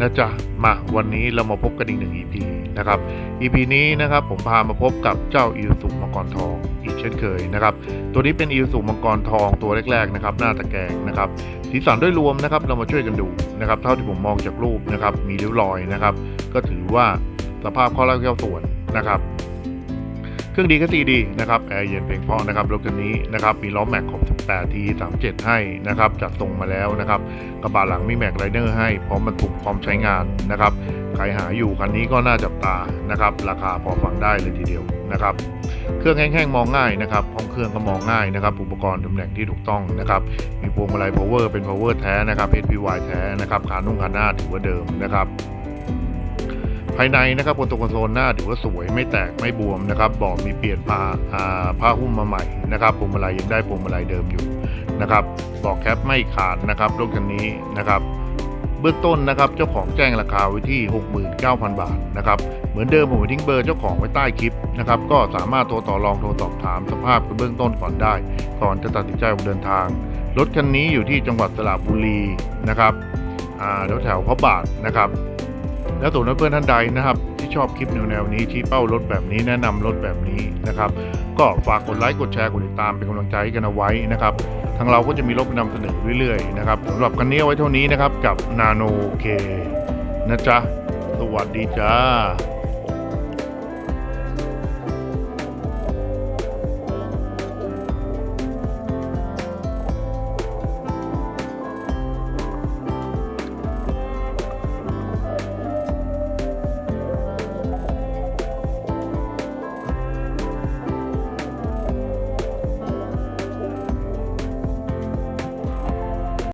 นะจ๊ะ มาวันนี้เรามาพบกันอีกหนึ่ง EP นะครับ EP นี้นะครับผมพามาพบกับเจ้าอิวสุมังกรทองอีกเช่นเคยนะครับ ตัวนี้เป็นอิวสุมังกรทองตัวแรกๆนะครับ หน้าตะแกรงนะครับ สีสันด้วยรวมนะครับ เรามาช่วยกันดูนะครับ เท่าที่ผมมองจากรูปนะครับ มีริ้วรอยนะครับ ก็ถือว่าสภาพข้อแรกเจ้าส่วนนะครับ เครื่องดีก็ตีดีนะครับแอร์เย็นเพียงพอนะครับรถคันนี้นะครับมีล้อแม็กของ18ที37 ให้นะครับจัดทรงมาแล้วนะครับกระบะหลังมีแม็กไรเนอร์ให้พร้อมบรรทุกพร้อมใช้งานนะครับใครหาอยู่คันนี้ก็น่าจับตานะครับราคาพอฟังได้เลยทีเดียวนะครับเครื่องแห้งๆมองง่ายนะครับห้องเครื่องก็มองง่ายนะครับอุปกรณ์ตำแหน่งที่ถูกต้องนะครับมีพวงมาลัย power เป็น power แท้นะครับ HPY แท้นะครับขานุ่งขาหน้าถือว่าเดิมนะครับ ภายในนะครับบนตัวคอนโซลหน้าถือว่าสวยไม่แตกไม่บวมนะครับเบอกมีเปลี่ยนผ้าผ้าหุ้มมาใหม่นะครับพวงมาลัยยังได้พวงมาลัยเดิมอยู่นะครับเบอกแคปไม่ขาดนะครับรถคันนี้นะครับเบื้องต้นนะครับเจ้าของแจ้งราคาไว้ที่ 69,000 บาทนะครับเหมือนเดิมผมทิ้งเบอร์เจ้าของไว้ใต้คลิปนะครับก็สามารถโทรต่อรองโทรสอบถามสภาพเบื้องต้นก่อนได้ ก่อนจะตัดสินใจออกเดินทาง รถคันนี้อยู่ที่จังหวัดสระบุรีนะครับอ่าแถวพระบาทนะครับ และส่วนเพื่อนท่านใดนะครับที่ชอบคลิปแนวๆนี้ชี้เป้ารถแบบนี้แนะนำรถแบบนี้นะครับ ก็ฝากกดไลค์กดแชร์กดติดตามเป็นกำลังใจกันเอาไว้นะครับทางเราก็จะมีรถนำเสนอเรื่อยๆนะครับสำหรับคันนี้ไว้เท่านี้นะครับกับนาโนเคนะจ๊ะสวัสดีจ้า